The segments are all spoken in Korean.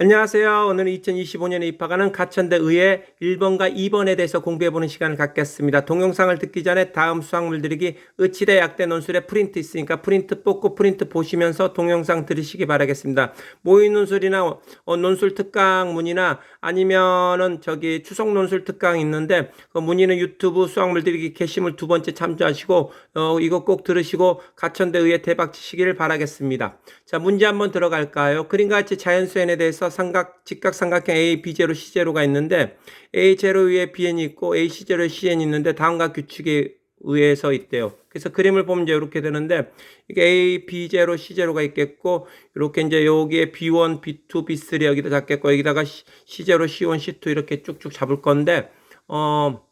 안녕하세요. 오늘은 2025년에 입학하는 가천대 의회 1번과 2번에 대해서 공부해보는 시간을 갖겠습니다. 동영상을 듣기 전에 다음 수학물 들이기 의치대 약대 논술에 프린트 있으니까 프린트 뽑고 프린트 보시면서 동영상 들으시기 바라겠습니다. 모의 논술이나 어, 논술 특강문이나 아니면은 저기 추석 논술 특강 있는데 그 문의는 유튜브 수학물 들이기 게시물 두 번째 참조하시고 어, 이거 꼭 들으시고 가천대 의회 대박 치시기를 바라겠습니다. 자 문제 한번 들어갈까요? 그림과 같이 자연수연에 대해서 삼각 직각 삼각형 A, B0, C0가 있는데 A0 위에 BN이 있고 A, C0에 CN이 있는데 다음과 규칙에 의해서 있대요. 그래서 그림을 보면 이제 이렇게 되는데 이게 A, B0, C0가 있겠고 이렇게 이제 여기에 B1, B2, B3 여기다 잡겠고 여기다가 C0, C1, C2 이렇게 쭉쭉 잡을 건데 어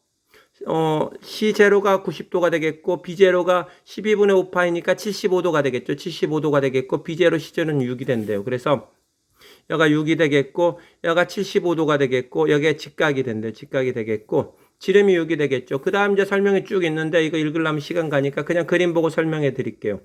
어, C0가 90도가 되겠고, B0가 12분의 5파이니까 75도가 되겠죠. 75도가 되겠고, B0, C0는 6이 된대요. 그래서 여가 6이 되겠고, 여가 75도가 되겠고, 여기에 직각이 된대요. 직각이 되겠고, 지름이 6이 되겠죠. 그 다음 이제 설명이 쭉 있는데, 이거 읽으려면 시간 가니까 그냥 그림 보고 설명해 드릴게요.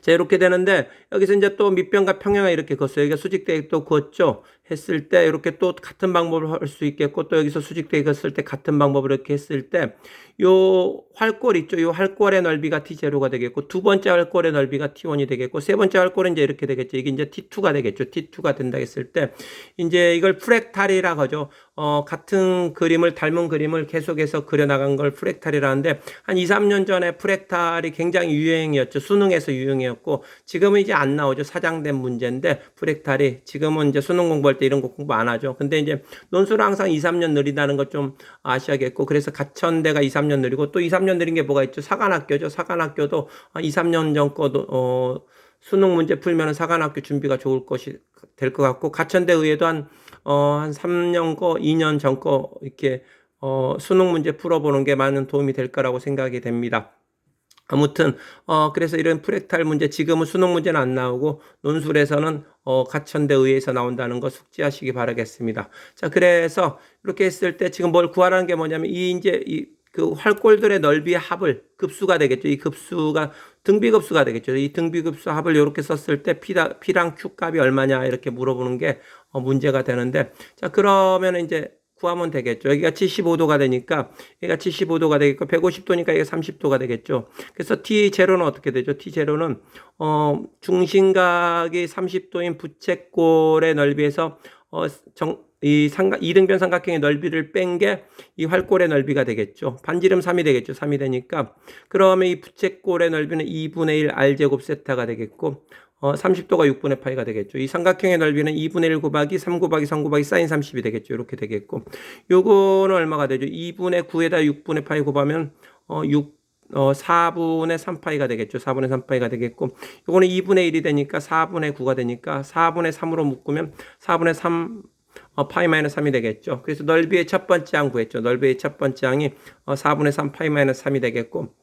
자, 이렇게 되는데, 여기서 이제 또 밑변과 평형을 이렇게 걷어요. 여기가 수직대에 또 걷죠. 했을 때, 이렇게 또 같은 방법을 할 수 있겠고, 또 여기서 수직대에 걷을 때 같은 방법을 이렇게 했을 때, 요 활골 있죠. 요 활골의 넓이가 T0가 되겠고, 두 번째 활골의 넓이가 T1이 되겠고, 세 번째 활골은 이제 이렇게 되겠죠. 이게 이제 T2가 되겠죠. T2가 된다 했을 때, 이제 이걸 프렉탈이라고 하죠. 어, 같은 그림을, 닮은 그림을 계속해서 그려나간 걸 프렉탈이라 하는데, 한 2, 3년 전에 프렉탈이 굉장히 유행이었죠. 수능에서 유행이었고, 지금은 이제 안 나오죠. 사장된 문제인데, 프렉탈이. 지금은 이제 수능 공부할 때 이런 거 공부 안 하죠. 근데 이제 논술은 항상 2, 3년 느리다는 것 좀 아셔야겠고, 그래서 가천대가 2, 3년 느리고, 또 2, 3년 느린 게 뭐가 있죠? 사관학교죠. 사관학교도 한 2, 3년 전 거도, 어, 수능 문제 풀면 사관학교 준비가 좋을 것이 될 것 같고, 가천대 의회도 한, 어, 한 3년 거, 2년 전 거, 이렇게, 어, 수능 문제 풀어보는 게 많은 도움이 될 거라고 생각이 됩니다. 아무튼 어 그래서 이런 프렉탈 문제 지금은 수능 문제는 안 나오고 논술에서는 어 가천대 의회에서 나온다는 거 숙지하시기 바라겠습니다. 자 그래서 이렇게 했을 때 지금 뭘 구하라는 게 뭐냐면 이 이제 이 그 활골들의 넓이의 합을 급수가 되겠죠. 이 급수가 등비급수가 되겠죠. 이 등비급수 합을 이렇게 썼을 때 P다, P랑 Q 값이 얼마냐 이렇게 물어보는 게 어, 문제가 되는데 자 그러면 이제 구하면 되겠죠. 여기가 75도가 되니까 여기가 75도가 되겠고 150도니까 여기가 30도가 되겠죠. 그래서 T0는 어떻게 되죠? T0는 어 중심각이 30도인 부채꼴의 넓이에서 어 정 이 삼각 이등변 삼각형의 넓이를 뺀 게 이 활골의 넓이가 되겠죠. 반지름 3이 되겠죠. 3이 되니까 그러면 이 부채꼴의 넓이는 2분의 1 r 제곱 세타가 되겠고 어, 30도가 6분의 파이가 되겠죠. 이 삼각형의 넓이는 2분의 1 곱하기 3 곱하기 3 곱하기 사인 30이 되겠죠. 이렇게 되겠고. 요거는 얼마가 되죠? 2분의 9에다 6분의 파이 곱하면 어, 6 어, 4분의 3파이가 되겠죠. 4분의 3파이가 되겠고, 요거는 2분의 1이 되니까 4분의 9가 되니까 4분의 3으로 묶으면 4분의 3 어, 파이 마이너스 3이 되겠죠. 그래서 넓이의 첫 번째 항 구했죠. 넓이의 첫 번째 항이 어, 4분의 3 파이 마이너스 3이 되겠고,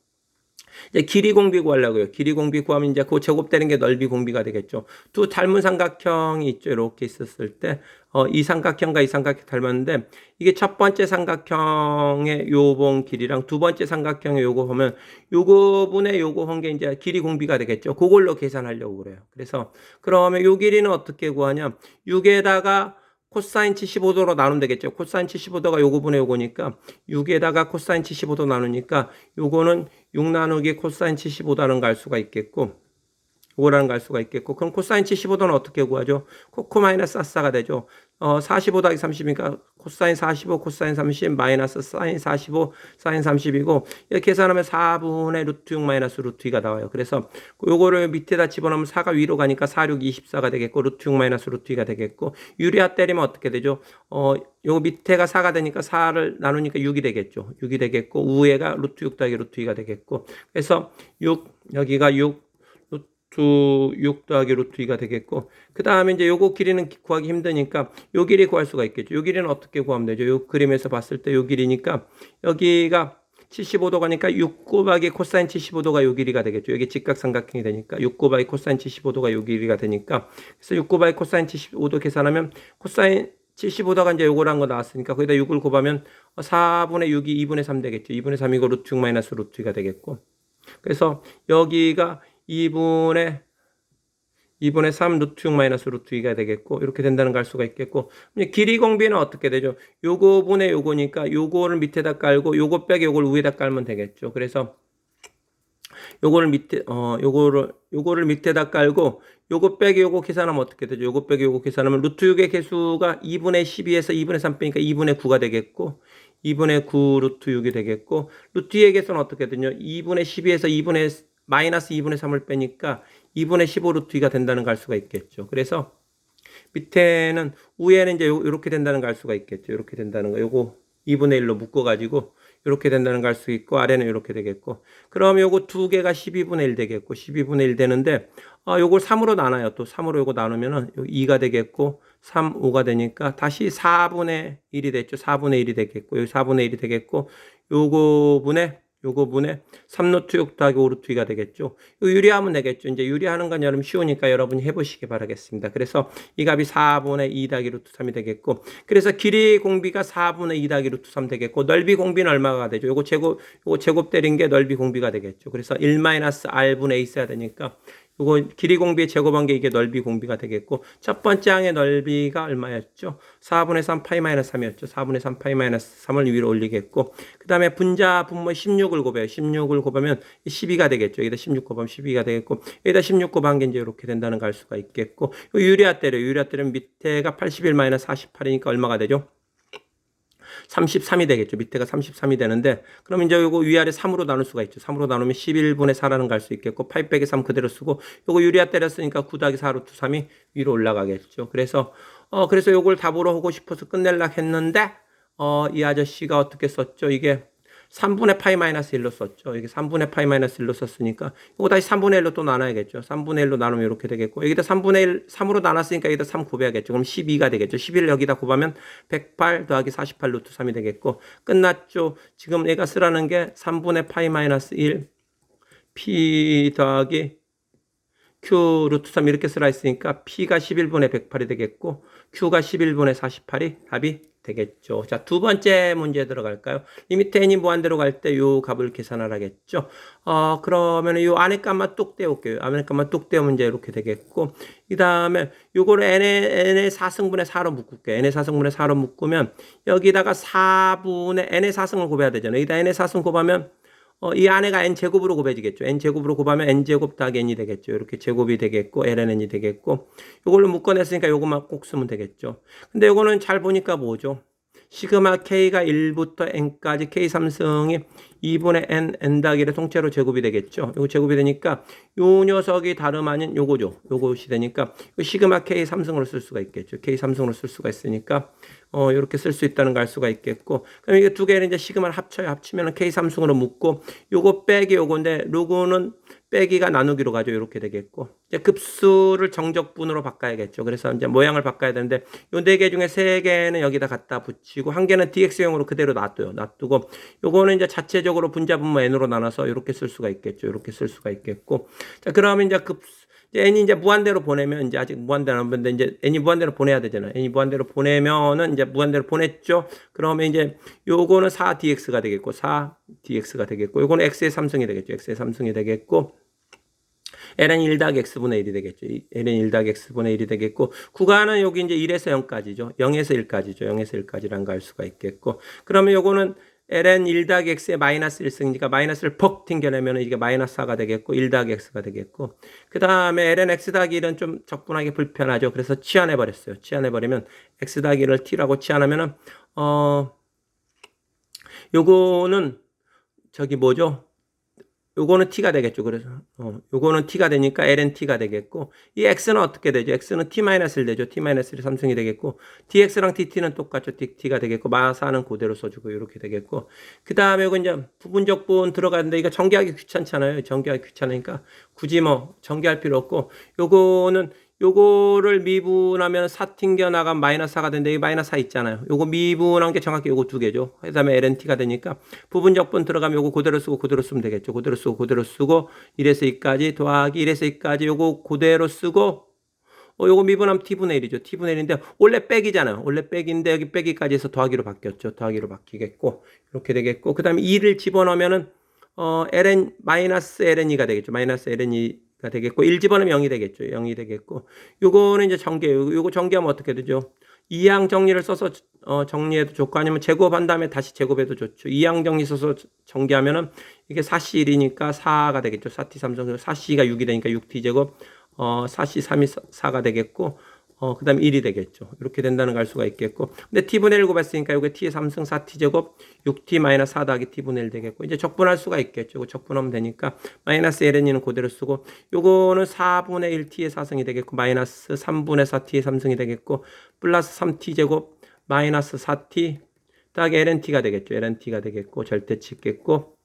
이제 길이 공비 구하려고요. 길이 공비 구하면 이제 그 제곱되는 게 넓이 공비가 되겠죠. 두 닮은 삼각형이 있죠. 이렇게 있었을 때, 어, 이 삼각형과 이 삼각형 닮았는데, 이게 첫 번째 삼각형의 요번 길이랑 두 번째 삼각형의 요거 보면, 요거 분의 요거 한게 이제 길이 공비가 되겠죠. 그걸로 계산하려고 그래요. 그래서, 그러면 요 길이는 어떻게 구하냐. 6에다가 코사인 75도로 나누면 되겠죠. 코사인 75도가 요거분의 요거니까 6에다가 코사인 75도 나누니까 요거는 6 나누기 코사인 75도라는 걸알 수가 있겠고 요거라는 걸알 수가 있겠고 그럼 코사인 75도는 어떻게 구하죠? 코코 마이너스 아싸가 되죠. 어, 45 더하기 30이니까 코사인 45, 코사인 30, 마이너스 사인 45, 사인 30이고 이렇게 계산하면 4분의 루트 6 마이너스 루트 2가 나와요. 그래서 요거를 밑에다 집어넣으면 4가 위로 가니까 4, 6, 24가 되겠고 루트 6 마이너스 루트 2가 되겠고 유리화 때리면 어떻게 되죠? 어, 요 밑에가 4가 되니까 4를 나누니까 6이 되겠죠. 6이 되겠고 우에가 루트 6 더하기 루트 2가 되겠고 그래서 6 여기가 6 루트 6 더하기 루트 2가 되겠고 그 다음에 이제 요거 길이는 구하기 힘드니까 요 길이 구할 수가 있겠죠. 요 길이는 어떻게 구하면 되죠? 요 그림에서 봤을 때 요 길이니까 여기가 75도가니까 6 곱하기 코사인 75도가 요 길이가 되겠죠. 여기 직각삼각형이 되니까 6 곱하기 코사인 75도가 요 길이가 되니까 그래서 6 곱하기 코사인 75도 계산하면 코사인 75도가 이제 요거란 거 나왔으니까 거기다 6을 곱하면 4분의 6이 2분의 3 되겠죠. 2분의 3이고 루트 6 마이너스 루트 2가 되겠고 그래서 여기가 2분의 2분의 3 루트 6 마이너스 루트 2가 되겠고 이렇게 된다는 걸 알 수가 있겠고 길이 공비는 어떻게 되죠? 요거 분의 요거니까 요거를 밑에다 깔고 요거 빼기 요걸 위에다 깔면 되겠죠. 그래서 요거를 밑에 어 요거를 요거를 밑에다 깔고 요거 빼기 요거 계산하면 어떻게 되죠? 요거 빼기 요거 계산하면 루트 6의 개수가 2분의 12에서 2분의 3 빼니까 2분의 9가 되겠고 2분의 9 루트 6이 되겠고 루트 2의 개수는 어떻게 되냐? 2분의 12에서 2분의 마이너스 2분의 3을 빼니까 2분의 15 루트 2가 된다는 걸 알 수가 있겠죠. 그래서 밑에는 위에는 이제 요- 요렇게 된다는 걸 알 수가 있겠죠. 이렇게 된다는 거. 요거 2분의 1로 묶어 가지고 이렇게 된다는 걸 알 수 있고 아래는 이렇게 되겠고 그럼 요거 두 개가 12분의 1 되겠고 12분의 1 되는데 아 요걸 3으로 나눠요. 또 3으로 요거 나누면은 요 2가 되겠고 3, 5가 되니까 다시 4분의 1이 됐죠. 4분의 1이 되겠고 여기 4분의 1이 되겠고 요거 분의 요거 분의 3루트 6 더하기 5루트 2가 되겠죠. 이거 유리하면 되겠죠. 이제 유리하는 건 여러분 쉬우니까 여러분이 해보시기 바라겠습니다. 그래서 이 값이 4분의 2 더하기 루트 3이 되겠고 그래서 길이 공비가 4분의 2 더하기 루트 3 되겠고 넓이 공비는 얼마가 되죠? 요거 제곱 요거 제곱 때린 게 넓이 공비가 되겠죠. 그래서 1 마이너스 r분의 a 있어야 되니까 요거 길이 공비 제곱한 게 이게 넓이 공비가 되겠고 첫 번째 항의 넓이가 얼마였죠? 4분의 3 파이 마이너스 3이었죠. 4분의 3 파이 마이너스 3을 위로 올리겠고 그 다음에 분자 분모 16을 곱해요. 16을 곱하면 12가 되겠죠. 여기다 16 곱하면 12가 되겠고 여기다 16 곱한 게 이제 이렇게 된다는 걸 알 수가 있겠고 요 유리아 때려 유리아 때려 밑에가 81 마이너스 48이니까 얼마가 되죠? 33이 되겠죠. 밑에가 33이 되는데 그럼 이제 요거 위아래 3으로 나눌 수가 있죠. 3으로 나누면 11분의 4라는 걸수 있겠고 8 빼기 3 그대로 쓰고 요거 유리아 때렸으니까 9 더하기 4 루트 3이 위로 올라가겠죠. 그래서 어 그래서 요걸 답으로 하고 싶어서 끝낼라 했는데 어 이 아저씨가 어떻게 썼죠? 이게 3분의 파이 마이너스 1로 썼죠. 이게 3분의 파이 마이너스 1로 썼으니까 이거 다시 3분의 1로 또 나눠야겠죠. 3분의 1로 나누면 이렇게 되겠고 여기다 3분의 1 3으로 나눴으니까 여기다 3 곱해야겠죠. 그럼 12가 되겠죠. 11을 여기다 곱하면 108 더하기 48 루트 3이 되겠고 끝났죠. 지금 얘가 쓰라는 게 3분의 파이 마이너스 1 p 더하기 q 루트 3 이렇게 쓰라 했으니까 p가 11분의 108이 되겠고 q가 11분의 48이 답이 되겠죠. 자, 두 번째 문제 들어갈까요? 리미트 n이 무한대로 갈 때 요 값을 계산하라겠죠. 어, 그러면 요 안에 값만 뚝 떼올게요. 안에 값만 뚝 떼우면 이제 이렇게 되겠고, 그 다음에 요거를 n의, n의 4승분의 4로 묶을게요. n의 4승분의 4로 묶으면 여기다가 4분의 n의 4승을 곱해야 되잖아요. 여기다 n의 4승 곱하면 어, 이 안에가 n 제곱으로 곱해지겠죠. n 제곱으로 곱하면 n 제곱 더하기 n이 되겠죠. 이렇게 제곱이 되겠고 ln이 되겠고 이걸로 묶어냈으니까 요것만 꼭 쓰면 되겠죠. 근데 요거는 잘 보니까 뭐죠? 시그마 k가 1부터 n까지 k 삼승이 2분의 n n 더하기를 통째로 제곱이 되겠죠. 요거 제곱이 되니까 요 녀석이 다름 아닌 요거죠. 요것이 되니까 요 시그마 k 삼승으로 쓸 수가 있겠죠. k 삼승으로 쓸 수가 있으니까 어, 이렇게 쓸 수 있다는 걸 알 수가 있겠고. 그럼 이게 두 개를 이제 시그마를 합쳐요. 합치면 K 삼승으로 묶고, 요거 빼기 요건데, 로그는 빼기가 나누기로 가죠. 이렇게 되겠고. 이제 급수를 정적분으로 바꿔야겠죠. 그래서 이제 모양을 바꿔야 되는데, 요 네 개 중에 세 개는 여기다 갖다 붙이고, 한 개는 DX형으로 그대로 놔둬요. 놔두고, 요거는 이제 자체적으로 분자 분모 N으로 나눠서 이렇게 쓸 수가 있겠죠. 이렇게 쓸 수가 있겠고. 자, 그러면 이제 급수, 이제 n이 이제 무한대로 보내면 이제 아직 무한대로 안 보는데 이제 n이 무한대로 보내야 되잖아요. n이 무한대로 보내면은 이제 무한대로 보냈죠. 그러면 이제 요거는 4dx가 되겠고 4dx가 되겠고 요거는 x의 삼승이 되겠죠. x의 삼승이 되겠고 ln 1 더하기 x분의 1이 되겠죠. 이 ln 1 더하기 x분의 1이 되겠고 구간은 여기 이제 1에서 0까지죠. 0에서 1까지죠. 0에서 1까지란 거알 수가 있겠고 그러면 요거는 ln 1 더하기 x의 마이너스 1승이니까 마이너스를 퍽 튕겨내면 이게 마이너스 4가 되겠고 1 더하기 x가 되겠고 그 다음에 ln x 더하기 1은 좀 적분하기 불편하죠. 그래서 치환해 버렸어요. 치환해 버리면 x 더하기 1을 t라고 치환하면은 어 요거는 저기 뭐죠? 요거는 t가 되겠죠. 그래서 어 요거는 t가 되니까 ln t가 되겠고 이 x는 어떻게 되죠? x는 t-1 되죠. t-1이 삼승이 되겠고 dx랑 dt는 똑같죠. dt가 되겠고 마사는 그대로 써주고 이렇게 되겠고 그 다음에 이거 이제 부분적 분 들어가는데 이거 전개하기 귀찮잖아요. 전개하기 귀찮으니까 굳이 뭐 전개할 필요 없고 요거는 요거를 미분하면 4 튕겨 나간 마이너스 4가 되는데 이 마이너스 4 있잖아요. 요거 미분한 게 정확히 요거 두 개죠. 그다음에 lnt가 되니까 부분적 분 들어가면 요거 그대로 쓰고 그대로 쓰면 되겠죠. 그대로 쓰고 그대로 쓰고 1에서 2까지 더하기 1에서 2까지 요거 그대로 쓰고 어, 요거 미분하면 t분의 1이죠. t분의 1인데 원래 빼기잖아요. 원래 빼기인데 여기 빼기까지 해서 더하기로 바뀌었죠. 더하기로 바뀌겠고 이렇게 되겠고 그다음에 2를 집어넣으면은 어 ln 마이너스 ln이가 되겠죠. 마이너스 ln이 가가 되겠고 1 집어넣으면 0이 되겠죠. 0이 되겠고 요거는 이제 정리예요. 요거 정리하면 어떻게 되죠? 이항 정리를 써서 어, 정리해도 좋고 아니면 제곱한 다음에 다시 제곱해도 좋죠. 이항 정리 써서 정리하면은 이게 4C 1이니까 4가 되겠죠. 4T 3성 4C가 6이 되니까 6T 제곱 어 4C 3이 4가 되겠고 어, 그 다음에 1이 되겠죠. 이렇게 된다는 걸알 수가 있겠고. 근데 t분의 1 곱했으니까 이게 t의 3승 4t 제곱 6t 마이너스 4 더하기 t분의 1 되겠고. 이제 적분할 수가 있겠죠. 이거 적분하면 되니까 마이너스 ln이는 그대로 쓰고 요거는 4분의 1t의 4승이 되겠고 마이너스 3분의 4t의 3승이 되겠고 플러스 3t 제곱 마이너스 4t 더하기 lnt가 되겠죠. lnt가 되겠고 절대치 있겠고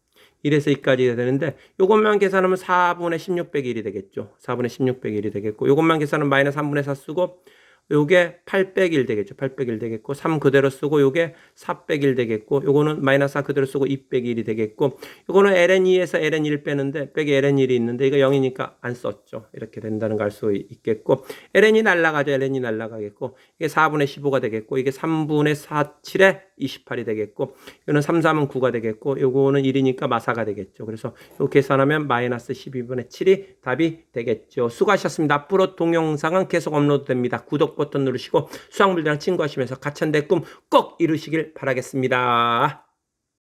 1에서 2까지 되는데 요것만 계산하면 4분의 16 빼기 1이 되겠죠. 4분의 16 빼기 1이 되겠고 요것만 계산하면 마이너스 3분의 4 쓰고 요게 8 빼기 1 되겠죠. 8 빼기 1 되겠고 3 그대로 쓰고 요게 4 빼기 1 되겠고 요거는 마이너스 4 그대로 쓰고 2 빼기 1이 되겠고 요거는 ln2에서 ln1 빼는데 빼기 ln1이 있는데 이거 0이니까 안 썼죠. 이렇게 된다는 걸 알 수 있겠고 ln이 날라가죠. ln이 날라가겠고 이게 4분의 15가 되겠고 이게 3분의 4 7에 28이 되겠고 이거는 3, 3은 9가 되겠고 요거는 1이니까 마사가 되겠죠. 그래서 요 계산하면 마이너스 12분의 7이 답이 되겠죠. 수고하셨습니다. 앞으로 동영상은 계속 업로드됩니다. 구독 버튼 누르시고 수학물들랑 친구하시면서 가천대 꿈 꼭 이루시길 바라겠습니다.